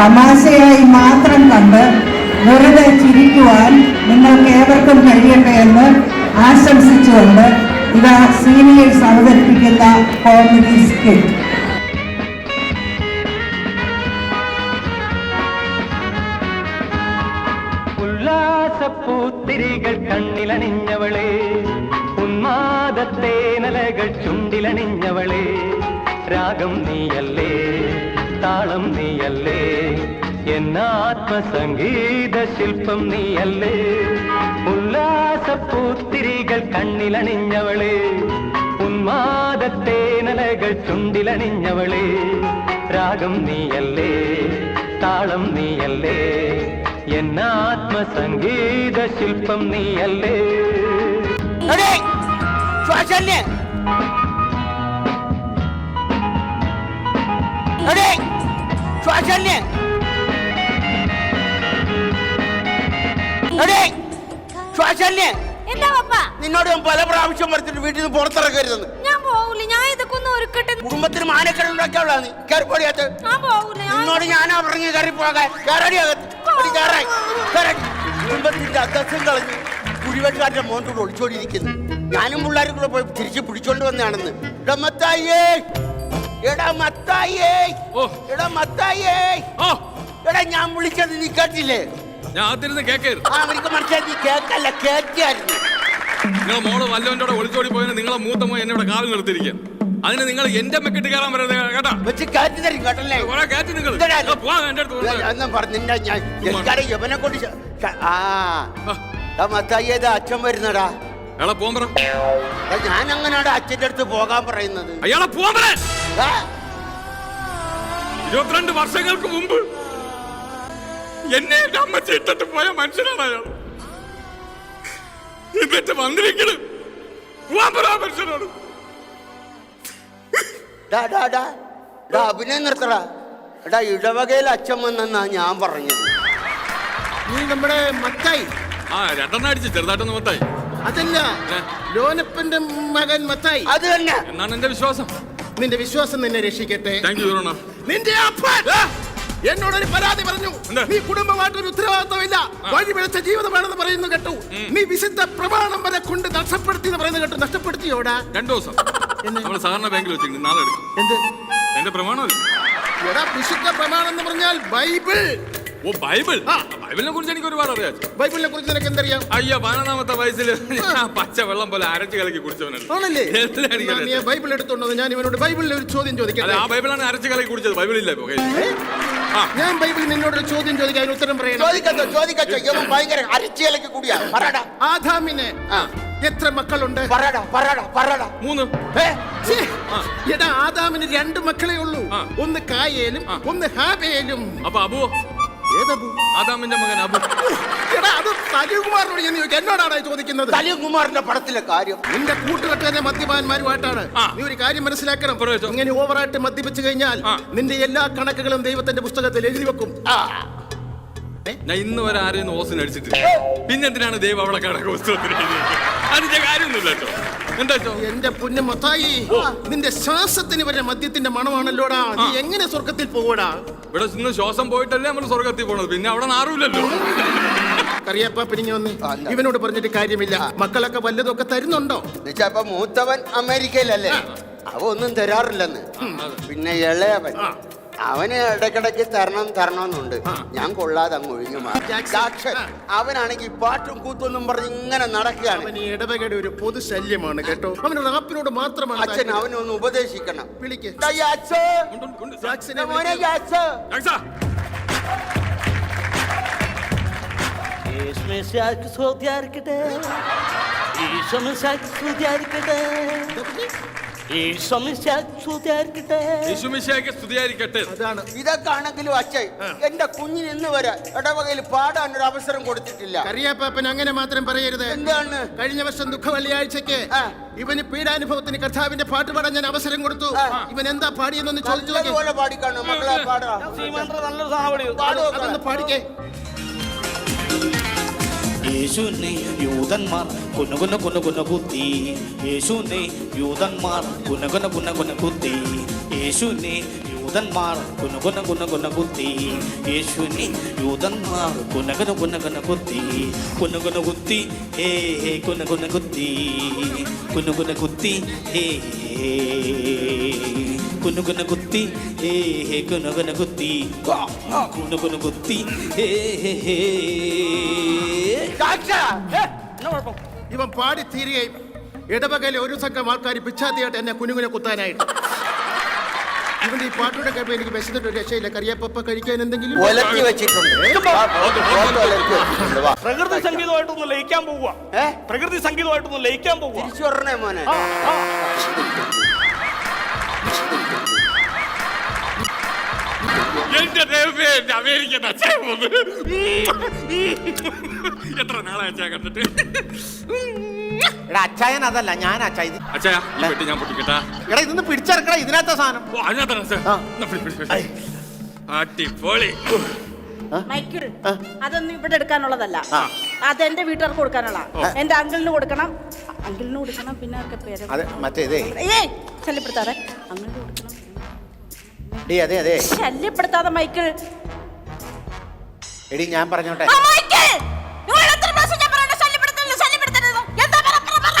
തമാശയായി മാത്രം കണ്ട് വെറുതെ ചിരിക്കുവാൻ നിങ്ങൾക്ക് ഏവർക്കും കഴിയട്ടെ എന്ന് ആശംസിച്ചുകൊണ്ട് ഇതാ സീനിയേഴ്സ് അവതരിപ്പിക്കുന്ന കോമഡി സ്കിറ്റ് ഉല്ലാസപ്പൂത്തിരികൾ കണ്ണിലണിഞ്ഞവളെ ഉന്മാദത്തേനലകൾ ചുണ്ടിലണിഞ്ഞവളെ രാഗം നീയല്ലേ? താളം നീയല്ലേ? എന്ന ആത്മസംഗീത ശില്പം നീയല്ലേ? ഉല്ലാസപ്പൂത്തിരികൾ കണ്ണിലണിഞ്ഞവളെ. ഉന്മാദത്തേനലകൾ ചുണ്ടിലണിഞ്ഞവളെ. രാഗം നീയല്ലേ? താളം നീയല്ലേ? എന്ന ആത്മസംഗീത ശില്പം നീയല്ലേ? എടേ, ശ്വാസല്ലേ? എന്താ പപ്പ? നിന്നോട് ഞാൻ പല പ്രാവശ്യം പറഞ്ഞിട്ട് വീട്ടിൽ നിന്ന് പുറത്തിറക്കരുതെന്ന് ഞാൻ പോകൂല ഞാൻ ഇതൊക്കെ ഒന്ന് ഒരുക്കട്ടെ. കുടുംബത്തിന് മാനക്കേട് ഉണ്ടാക്കിയുള്ള നീ. കയറിപ്പോടിയാത്ത് ഞാൻ ഞാൻ നിന്നോട് ഞാനാ പറഞ്ഞു കയറി പോകാൻ. കയറടി അകത്ത്. എടി കയറാൻ. കയറടി. കുടുംബത്തിന്റെ അന്തസ്സും കളഞ്ഞ് കുഴിവെട്ടുകാരുടെ കൂടെ ഒളിച്ചോടിയിരിക്കുന്നു. ഞാനും പിള്ളേരും കൂടെ പോയി തിരിച്ച് പിടിച്ചോണ്ട് വന്നാണെന്ന് എടാ മത്തായിയേ. എടാ മത്തായേ ഓ. എടാ മത്തായേ ഓ എടാ ഞാൻ വിളിച്ചത് നീ കേട്ടില്ലേ? ഞാൻ അതിരുന്ന് കേക്കരുത്. ആ അവർക്ക് മനസ്സിലായി നീ കേക്കല്ല കേക്കായിരുന്നു നിങ്ങളെ മോൾ വല്ലവന്റെ കൂടെ ഒളിച്ചോടി പോയതിന് നിങ്ങളെ മൂത്ത മോൻ എന്നെ ഇവിടെ കാവൽ നിർത്തിയിരിക്കുക അതിന് നിങ്ങൾ എന്റെ മെക്കിട്ട് കയറാൻ പറയുന്നത് കേട്ടാ. വെച്ച് കാറ്റ് തരും കേട്ടല്ലേ? കുറെ കാറ്റ് നിങ്ങൾ. പോവാൻ എന്റെ അടുത്ത് വരരുത്. പറഞ്ഞില്ല ഞാൻ എനിക്കാരെ യവനെ കൊണ്ട് ആ. മത്തായത് അച്ഛൻ വരുന്നടാ. അയാളെ പോകാൻ പറ. ഞാൻ അങ്ങനെയാണ് അച്ഛന്റെ അടുത്ത് പോകാൻ പറയുന്നത്? അയാളെ പോകാൻ പറ. ആ, ഇരുപത്തിരണ്ട് വർഷങ്ങൾക്ക് മുമ്പ് എന്നെ എന്റെ അമ്മച്ചി ഇട്ടിട്ട് പോയ മനുഷ്യനാണ് അയാൾ. എന്നിട്ട് വന്നിരിക്കണ്. ഡാ, അഭിനയം നിർത്തടാ. എടാ ഇടവകയിൽ അച്ഛൻ വന്നെന്നാ ഞാൻ പറഞ്ഞത്. നീ നമ്മുടെ മത്തായി. ആ രണ്ടെണ്ണം അടിച്ച് ചെറുതായിട്ടൊന്ന് മത്തായി. അതല്ല ലോനപ്പന്റെ മകൻ മത്തായി. അത് തന്നെ. എന്നാണ് എന്റെ വിശ്വാസം? നിന്റെ വിശ്വാസം നിന്നെ രക്ഷിക്കട്ടെ. താങ്ക് യു യുവർ നിന്റെ അപ്പൻ! എന്നോടൊരു പരാതി പറഞ്ഞു. നീ കുടുംബമായിട്ടൊരു ഉത്തരവാദിത്തമില്ല വഴി വിളിച്ച ജീവിതമാണെന്ന് പറയുന്നു കേട്ടു. നീ വിശുദ്ധ പ്രമാണം വരെ കൊണ്ട് നഷ്ടപ്പെടുത്തി എന്ന് പറയുന്നത് കേട്ടു. നഷ്ടപ്പെടുത്തിയോടാ? രണ്ടു ദിവസം. നമ്മൾ സാധാരണ ബാങ്കിൽ വെച്ചിട്ടുണ്ട് നാളെ എടുക്കും. എന്ത്? എന്റെ പ്രമാണമല്ല? വിശുദ്ധ പ്രമാണം എന്ന് പറഞ്ഞാൽ ബൈബിൾ. ഓ ബൈബിൾ. ബൈബിളിനെ കുറിച്ച് എനിക്ക് ഒരുപാട് അറിയാം. ബൈബിളിനെ കുറിച്ച് നിനക്ക് എന്തറിയാം അയ്യോ പതിനൊന്നാമത്തെ വയസ്സിൽ പച്ച വെള്ളം പോലെ അരച്ച് കലക്കി കുടിച്ചവനല്ലേ. ആണല്ലേ? എന്നാ നീ ആ ബൈബിൾ എടുത്തോണ്ടോ ഞാൻ ഇവനോട് ബൈബിളിൽ ഒരു ചോദ്യം അല്ല ആ ബൈബിളാണ് അരച്ച് കലക്കി കുടിച്ചത്. ബൈബിളില്ല ഇപ്പൊ കയ്യിൽ. ആ. ഞാൻ ബൈബിളിൽ നിന്നോട് ഒരു ചോദ്യം ചോദിക്കാം അതിന് ഉത്തരം പറയണം. ചോദിക്കച്ചോ ചോദിക്കച്ചോ. ഇവൻ ഭയങ്കര അരച്ചിയലക്ക് കൂടിയാ. പറടാ ആദാമിന് ആ. എത്ര മക്കളുണ്ട്? പറടാ പറടാ പറടാ മൂന്ന്. ഏ, ഛേ, എടാ ആദാമിന് രണ്ട് മക്കളെ ഉള്ളൂ. ആ. ഒന്ന് കായേലും ഒന്ന് ഹാബേലും. അപ്പൊ അബുവോ? ഏതബു ആദാമിന്റെ മകൻ അബു. എടാ അത് സലികുമാറിനോട് ഞാൻ ചോദിക്കും എന്നോടാണ് ചോദിക്കുന്നത്? സലിംകുമാറിന്റെ പടത്തിലെ കാര്യം. നിന്റെ കൂട്ടുകെട്ടുകാരെ മദ്യപാന്മാരുമായിട്ടാണ്. നീ ഒരു കാര്യം മനസ്സിലാക്കണം. ഇങ്ങനെ ഓവറായിട്ട് മദ്യപിച്ചു കഴിഞ്ഞാൽ നിന്റെ എല്ലാ കണക്കുകളും ദൈവത്തിന്റെ പുസ്തകത്തിൽ എഴുതി വെക്കും. ഞാൻ ഇന്ന് വരെ ആരെയും ഓസിന് അടിച്ചിട്ടില്ല പിന്നെ എന്തിനാണ് ദൈവം അവളെ കണക്ക് പുസ്തകത്തിൽ എഴുതിയത്? അതിന്റെ കാര്യമൊന്നുമില്ല കേട്ടോ. എന്റെ പൊന്നു മൊത്തായി നിന്റെ ശ്വാസത്തിന് വരെ മദ്യത്തിന്റെ മണമാണല്ലോടാ. നീ എങ്ങനെ സ്വർഗത്തിൽ പോകൂടാ ഇവിടെ നിന്ന് ശ്വാസം പോയിട്ടല്ലേ നമ്മൾ സ്വർഗത്തിൽ പോണത്. പിന്നെ അവിടെ നാറുമില്ലല്ലോ കറിയപ്പ പിരിഞ്ഞു വന്ന്. ഇവനോട് പറഞ്ഞിട്ട് കാര്യമില്ല. മക്കളൊക്കെ വല്ലതൊക്കെ തരുന്നുണ്ടോ? എന്നുവെച്ചാ മൂത്തവൻ അമേരിക്കയിലല്ലേ? അവ ഒന്നും തരാറില്ലെന്ന്. പിന്നെ ഇളയവൻ. അവന് ഇടയ്ക്കിടയ്ക്ക് തരണം തരണം എന്നുണ്ട് ഞാൻ കൊള്ളാതെ അങ്ങ് ഒഴിഞ്ഞു മാറി. ജാക്സൺ. അവനാണെങ്കിൽ പാട്ടും കൂത്തൊന്നും പറഞ്ഞ് ഇങ്ങനെ നടക്കുകയാണ്. അവൻ ഈ ഇടവകയുടെ ഒരു പൊതു ശല്യമാണ് കേട്ടോ. അവന് റാപ്പിനോട് മാത്രമാണ് അച്ഛൻ അവനൊന്ന് അവനെ ഒന്ന് ഉപദേശിക്കണം. വിളിക്കട്ടെ. ഈശോമിശിഹായ്ക്ക് സ്തുതിയായിരിക്കട്ടെ. അതാണ്. ഇതൊക്കെ ആണെങ്കിലും അച്ഛൻ എന്റെ കുഞ്ഞിന് ഇന്ന് വരെ ഇടവകയിൽ പാടാൻ ഒരു അവസരം കൊടുത്തിട്ടില്ല. കറിയാപ്പാപ്പൻ അങ്ങനെ മാത്രം പറയരുത്. എന്താണ്? കഴിഞ്ഞ വർഷം ദുഃഖ വെള്ളിയാഴ്ചക്ക്. ഇവന് പീഡാനുഭവത്തിന് കർത്താവിന്റെ പാട്ട് പാടാൻ ഞാൻ അവസരം കൊടുത്തു. ഇവൻ എന്താ പാടിയെന്നൊന്ന് ചോദിച്ചു പാടിക്കാണോ? മക്കളെ പാടാ. നല്ലൊരു പാടിക്കേ. യേശുവിനെ യൂതന്മാർ കുന്നു കുന്നു കുന്നു കുത്തി യേശുവിനെ യൂതന്മാർ കുന്നു കുന്നു കുന്നു കുത്തി യേശുവിനെ യൂതന്മാർ കുനുകുന കുന കുന കുത്തി യേശുവിനെ യൂതന്മാർ കുനകുന കുന കുന കുത്തി കുനുകുന കുത്തി ഹേ ഹേ കുന കുന കുത്തി കുനുകുന കുത്തി ഹേ കുനുകുന കുത്തി ഹേ ഹേ കുനുകുന കുത്തി കുനുകുന കുത്തി ഹേ ഹേ ഹേ ഇവൻ പാടി തീരുകയും ഇടവകയിലെ ഒരു സംഘം ആൾക്കാർ പിച്ചാത്തിയായിട്ട് എന്നെ കുഞ്ഞുങ്ങനെ കുത്താനായിട്ട് ഇവന്റെ ഈ പാട്ടുടെ കഴിവ് എനിക്ക് വിശന്നിട്ട് രക്ഷയില്ല കറിയപ്പ കഴിക്കാൻ എന്തെങ്കിലും ഒലക്കി വെച്ചിട്ടുണ്ട്. പ്രകൃതി സംഗീതമായിട്ടൊന്ന് ലയിക്കാൻ പോവുക പ്രകൃതി സംഗീതമായിട്ടൊന്ന് ലയിക്കാൻ പോവുക തിരിച്ചു പറഞ്ഞേ മോനെ എന്റെ ദൈവമേ എന്റെ അമേരിക്കൻ അച്ഛൻ. എത്ര നാളെ അച്ഛാ കണ്ടിട്ട്? എടാ അച്ചായൻ അതല്ല ഞാൻ അച്ചായ അച്ഛാ ഈ പെട്ടി ഞാൻ പൊട്ടിക്കട്ടാ. എടാ ഇതൊന്ന് പിടിച്ചെടുക്കടാ ഇതിനകത്ത സാധനം. ഓ അതിനകത്താണ് അച്ഛാ എന്നാ പിടി, പിടി, പിടി. അടിപൊളി. മൈക്കിൾ അതൊന്നും ഇവിടെ എടുക്കാനുള്ളതല്ല. അതെന്റെ വീട്ടുകാർക്ക് കൊടുക്കാനുള്ള എന്റെ അങ്കിളിന് കൊടുക്കണം. അങ്കിളിന് കൊടുക്കണം പിന്നെ ഒക്കെ പേര് അതെ മറ്റേ ഇതേ. ഏയ് ശല്യപ്പെടുത്താതെ. അങ്കിളിന് കൊടുക്കണം. ഡി അതെ അതെ. ശല്യപ്പെടുത്താതെ മൈക്കിൾ. എടി ഞാൻ പറഞ്ഞോട്ടെ. ആ, മൈക്കിൾ! നിങ്ങളോട് എത്ര പ്രാവശ്യം ഞാൻ പറയണം ശല്യപ്പെടുത്തരുത്, ശല്യപ്പെടുത്തരുത്? എന്താ പറ, പറ, പറ.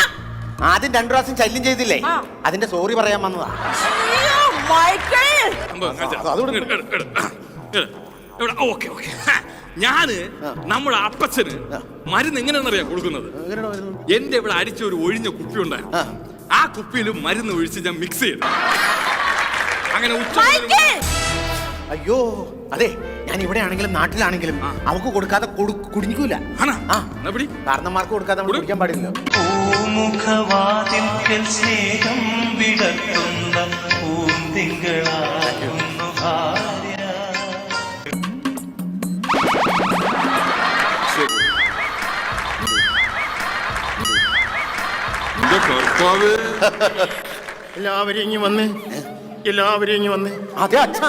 ആദ്യം രണ്ടു പ്രാവശ്യം ശല്യം ചെയ്തില്ലേ? ആ. അതിന്റെ സോറി പറയാൻ വന്നതാ. അയ്യോ, മൈക്കിൾ! ഇങ്ങട്, ഓക്കെ ഓക്കെ. ഞാൻ നമ്മുടെ അപ്പച്ചന് മരുന്ന് എങ്ങനെയാണെന്നറിയാം കൊടുക്കുന്നത്? എന്റെ ഇവിടെ അടിച്ച ഒരു ഒഴിഞ്ഞ കുപ്പി ഉണ്ടായിരുന്നു. ആ. ആ കുപ്പിയിൽ മരുന്ന് ഒഴിച്ച് ഞാൻ മിക്സ് ചെയ്തു. അങ്ങനെ ഉച്ച അയ്യോ അതെ ഞാൻ ഇവിടെ ആണെങ്കിലും നാട്ടിലാണെങ്കിലും അവക്ക് കൊടുക്കാതെ കൊടു- കുടിക്കൂല. കാരണന്മാർക്ക് കൊടുക്കാതെ നമ്മൾ കൊടു. കുടിക്കാൻ പാടില്ല. പൂമുഖവാതിൽക്കൽ സ്നേഹം വിടർത്തുന്ന പൂന്തിങ്കളാകുന്നു ഭാര്യ. എന്റെ കർത്താവേ. എല്ലാവരും ഇങ്ങി വന്നേ. എല്ലാവരും ഇങ്ങി വന്നേ. അതെ അച്ഛ.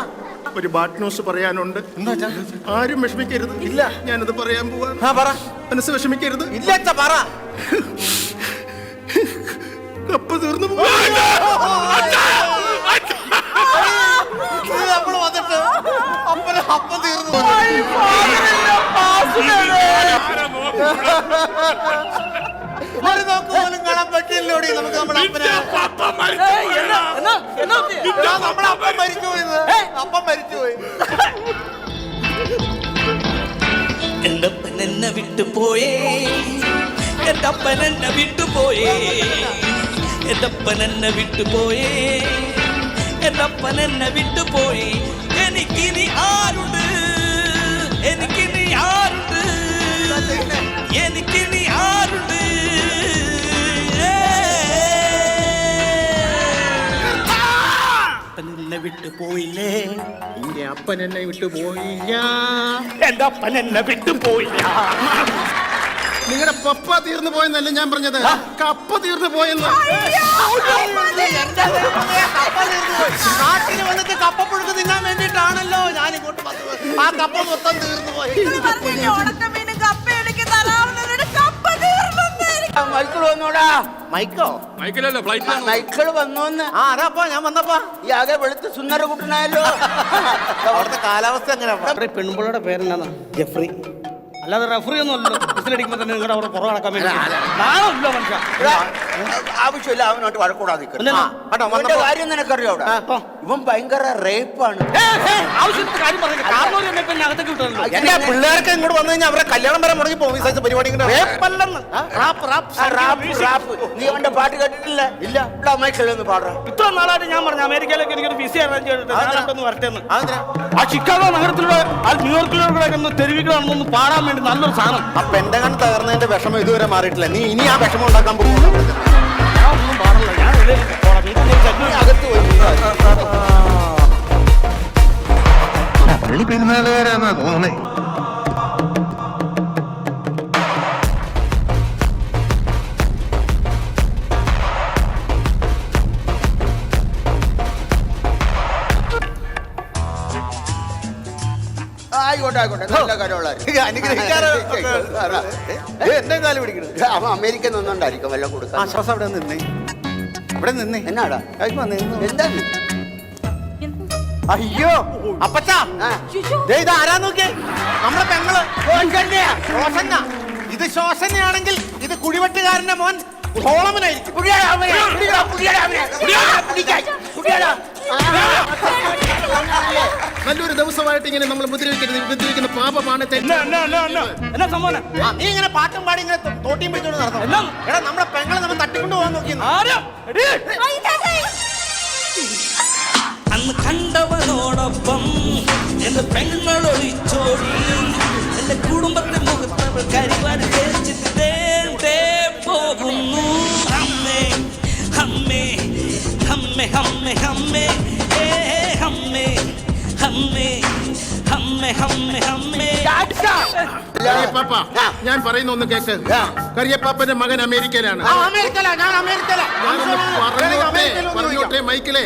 ഒരു ബാഡ് ന്യൂസ് പറയാനുണ്ട്. എന്താ അച്ഛാ? ആരും വിഷമിക്കരുത്. ഇല്ല. ഞാനത് പറയാൻ പോവാ ആ പറ. മനസ്സ് വിഷമിക്കരുത്. ഇല്ല അച്ഛാ പറ. കപ്പ തീർന്നു തീർന്നു? ഒരു നോക്ക് പോലും കാണാൻ പറ്റില്ലോടി നമുക്ക് നമ്മുടെ അപ്പനെ നിന്റെ പപ്പ മരിച്ചു പോയടാ. ഇതാ നമ്മുടെ അപ്പം മരിച്ചു പോയത് അപ്പം മരിച്ചു പോയി എന്റെ അപ്പൻ എന്നെ വിട്ടുപോയേ എന്റെ അപ്പൻ എന്നെ വിട്ടുപോയേ എന്റെ അപ്പൻ എന്നെ വിട്ടുപോയേ എന്റെ അപ്പൻ എന്നെ വിട്ടുപോയി എനിക്കിനി ആരുണ്ട് എനിക്കിനി ആരുണ്ട് എനിക്കിനി ആരുണ്ട് അപ്പൻ വിട്ടു പോയില്ലേ? എന്റെ അപ്പൻ എന്നെ വിട്ടു പോയില്ല. എന്റെ അപ്പൻ എന്നെ വിട്ടു പോയില്ല. നിങ്ങളുടെ പപ്പ തീർന്നു പോയെന്നല്ല ഞാൻ പറഞ്ഞത്? കപ്പ തീർന്നു പോയെന്ന്. നാട്ടിൽ വന്നിട്ട് കപ്പപ്പുഴുക്ക് തിന്നാൻ വേണ്ടിട്ടാണല്ലോ ഞാൻ ഇങ്ങോട്ട് വന്നത്. ആ കപ്പ മൊത്തം തീർന്നു പോയി. നിങ്ങൾ പറഞ്ഞില്ലേ, ഫ്ലൈറ്റ് മൈക്കോ? മൈക്കിലല്ല ഫ്ലൈറ്റിലാണ്. മൈക്കിൾ വന്നോന്ന്. ആ അതാപ്പാ ഞാൻ വന്നപ്പാ. ഈ ആകെ വെളുത്ത് സുന്ദര കുട്ടനായല്ലോ. അവിടുത്തെ കാലാവസ്ഥ എങ്ങനെയാ? പെൺപിള്ളയുടെ പേരെന്താണ് ജെഫ്രി. അല്ലാതെ റഫറി ഒന്നും അല്ലല്ലോ വിസിലടിക്കുമ്പോ തന്നെ നിങ്ങളുടെ അവിടെ കുറവ് നടക്കാൻ വേണ്ടി മനുഷ്യ. ആവശ്യമില്ല അവനോട്ട് വഴക്കൂടാതെ കാര്യം നിനക്കറിയോ അവിടെ? ഇവൻ ഭയങ്കര റേപ്പാണ്. കാര്യം പറഞ്ഞു എന്നെ പിന്നെ അകത്തേക്ക് വിട്ടല്ലോ എന്റെ പിള്ളേർക്ക് ഇങ്ങോട്ട് വന്നു കഴിഞ്ഞാൽ അവരെ കല്യാണം വരെ മുടങ്ങി പോകും ഈ സൈസ് പരിപാടി ഇങ്ങനെ റേപ്പല്ലെന്ന്. റാപ്പ് റാപ്പ് ആ, റാപ്പ് റാപ്പ്. നീ അവന്റെ പാട്ട് കേട്ടിട്ടില്ല? ഇല്ല. ഇവിടെ മൈക്കിൾ ഒന്ന് പാടാ ഇത്ര നാളായിട്ട് ഞാൻ പറഞ്ഞു അമേരിക്കയിലേക്ക് എനിക്കൊരു വിസ അറേഞ്ച് ചെയ്തിട്ട് വരട്ടെ? ആ ചിക്കാഗോ നഗരത്തിലൂടെ ആ ന്യൂയോർക്കിലൂടെ ഒന്ന് തെരുവികളാണെന്നൊന്ന് പാടാൻ വേണ്ടി നല്ലൊരു സാധനം. ആ കണ്ണ് തകർന്നതിന്റെ വിഷമം ഇതുവരെ മാറിയിട്ടില്ല. നീ ഇനി ആ വിഷമം ഉണ്ടാക്കാൻ പോകുന്നു. ഞാൻ ഒന്നും പാടില്ല ഞാൻ. അകത്ത് പോയി പള്ളി പെരുന്നാളുകാരാന്നാ തോന്നണേ ആയിക്കോട്ടെ ആയിക്കോട്ടെ. നല്ല കാര്യമുള്ള എന്റെ കാലം പിടിക്കണത് അവൻ അമേരിക്കൻ നിന്നുകൊണ്ടായിരിക്കും വല്ലതും ആ കൊടുക്കാൻ ശ്വാസം അവിടെ നിന്നേ. അവിടെ നിന്നേ. എന്നാടാ? എന്താ അയ്യോ അപ്പച്ചാ. ഇത് ആരാ നോക്കിയേ? നമ്മളെ പെങ്ങൾ. ശോഷന്ന ഇത് ശോഷനയാണെങ്കിൽ ഇത് കുടിവെട്ടുകാരന്റെ മോൻ ഹോളമനായിരിക്കും. നല്ലൊരു ദിവസമായിട്ട് ഇങ്ങനെ നമ്മൾ മുദ്രവെക്കരുത്. മുദ്രവെക്കുന്ന പാപമാണ് എന്നാ സംഭവം നീ ഇങ്ങനെ പാട്ടും പാടി ഇങ്ങനെ തോട്ടിയും പിടിച്ചോണ്ട് നടന്നു. എടാ നമ്മളെ പെങ്ങളെ നമ്മൾ തട്ടിക്കൊണ്ട് പോകാൻ എടീ. അന്ന് കണ്ടവനോടൊപ്പം എന്റെ പെങ്ങൾ ഒളിച്ചോടി. എന്റെ കുടുംബത്തെ മുഖത്തവൾ കരിവാരി തേച്ചിട്ട് പോകുന്നു. അമ്മേ അമ്മേ അമ്മേ അമ്മേ അമ്മേ കറിയപ്പാപ്പ ഞാൻ പറയുന്ന ഒന്ന് കേക്ക്. കറിയപ്പാപ്പന്റെ മകൻ അമേരിക്കയിലാണ്. പറഞ്ഞോട്ടെ മൈക്കിലെ.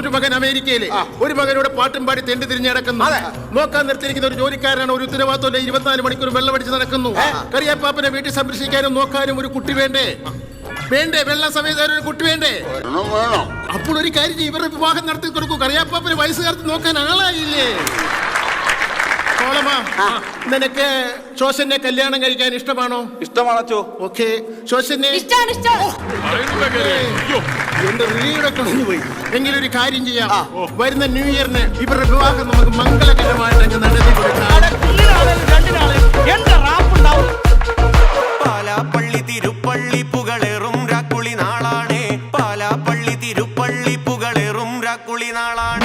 ഒരു മകൻ അമേരിക്കയിലെ. ഒരു മകനോട് പാട്ടും പാടി തെണ്ടി തിരിഞ്ഞടക്കുന്നു. നോക്കാൻ നിർത്തിയിരിക്കുന്ന ഒരു ജോലിക്കാരനാണ് ഒരു ഉത്തരവാദിത്തം ഇരുപത്തിനാല് മണിക്കൂർ വെള്ളമടിച്ച് നടക്കുന്നു. കറിയപ്പാപ്പനെ വീട്ടിൽ സംരക്ഷിക്കാനും നോക്കാനും ഒരു കുട്ടി വേണ്ടേ? വേണ്ടേ? വെള്ള സമയത്ത് ഒരു കുട്ടി വേണ്ടേ? അപ്പോൾ ഒരു കാര്യം ഇവരുടെ വിവാഹം നടത്തി കൊടുക്കൂ. കറിയാപ്പാപ്പന് വയസ്സുകാർക്ക് നോക്കാൻ ആളായില്ലേ? അവളമ്മ നിനക്ക് ശോശനെ കല്യാണം കഴിക്കാൻ ഇഷ്ടമാണോ? ഇഷ്ടമാണ് ഇഷ്ടാണ് ഇഷ്ടാണ്. എങ്കിലൊരു കാര്യം ചെയ്യാം. വരുന്ന ന്യൂ ഇയറിന് ഇവരുടെ വിവാഹം നമുക്ക് മംഗളകരമായിട്ട് പാലാപ്പള്ളി തിരുപ്പള്ളി പുകളേറും തിരുപ്പള്ളി രാക്കുളി നാളാണ്.